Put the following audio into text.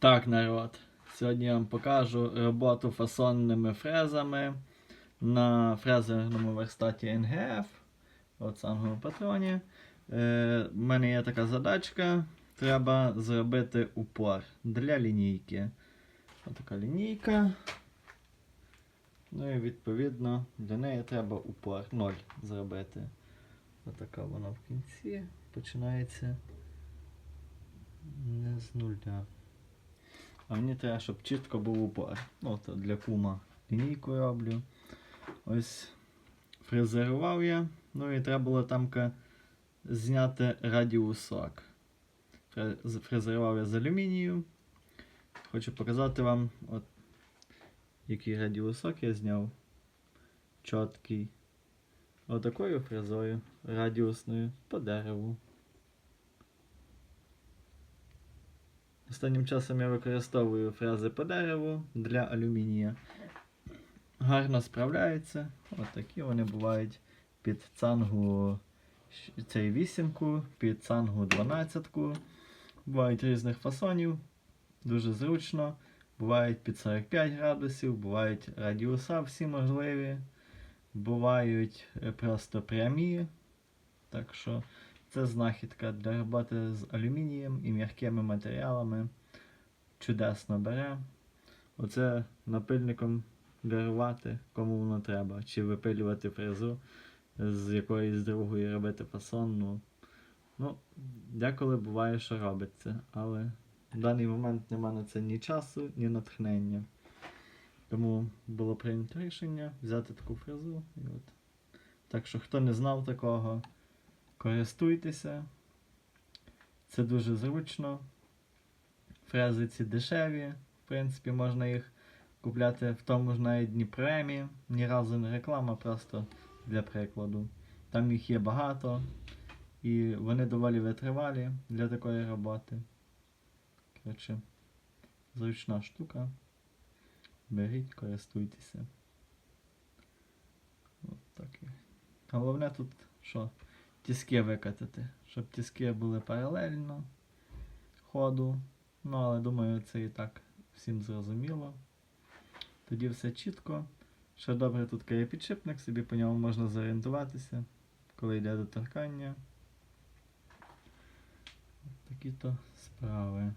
Так, народ. Сьогодні я вам покажу роботу фасонними фрезами на фрезерному верстаті НГФ. От самому патроні. Е, У мене є така задачка. Треба зробити упор для лінійки. Отака лінійка. Ну і відповідно для неї треба упор 0 зробити. Отака вона в кінці починається не з нуля. А мені треба, щоб чітко був упор. Ну, для кума лінійку роблю. Ось фрезерував я. Ну і треба було там зняти радіусок. Фре- Фрезерував я з алюмінію. Хочу показати вам, от, який радіусок я зняв. Чіткий. Отакою фрезою радіусною по дереву. Останнім часом я використовую фрези по дереву для алюмінія. Гарно справляються. От такі вони бувають під цангу цей вісімку, під цангу 12. Бувають різних фасонів. Дуже зручно. Бувають під 45 градусів, бувають радіуса всі можливі. Бувають е, просто прямі. Так що це знахідка для роботи з алюмінієм і м'якими матеріалами. Чудесно бере. Оце напильником гарувати, кому воно треба. Чи випилювати фрезу з якоїсь другої робити фасон. Ну, ну, деколи буває, що робиться, але в даний момент нема на це ні часу, ні натхнення. Тому було прийнято рішення взяти таку фрезу. І от. Так що, хто не знав такого, користуйтеся. Це дуже зручно. Фрези ці дешеві. В принципі, можна їх купляти в тому ж навіть Дніпремі. Ні разу не реклама, просто для прикладу. Там їх є багато. І вони доволі витривалі для такої роботи. Коротше, зручна штука. Беріть, користуйтеся. От так. Головне тут що? Тіски викатати, щоб тіски були паралельно ходу. Ну, але думаю, це і так всім зрозуміло. Тоді все чітко. Ще добре тут є підшипник, собі по ньому можна зорієнтуватися, коли йде до торкання. Такі то справи.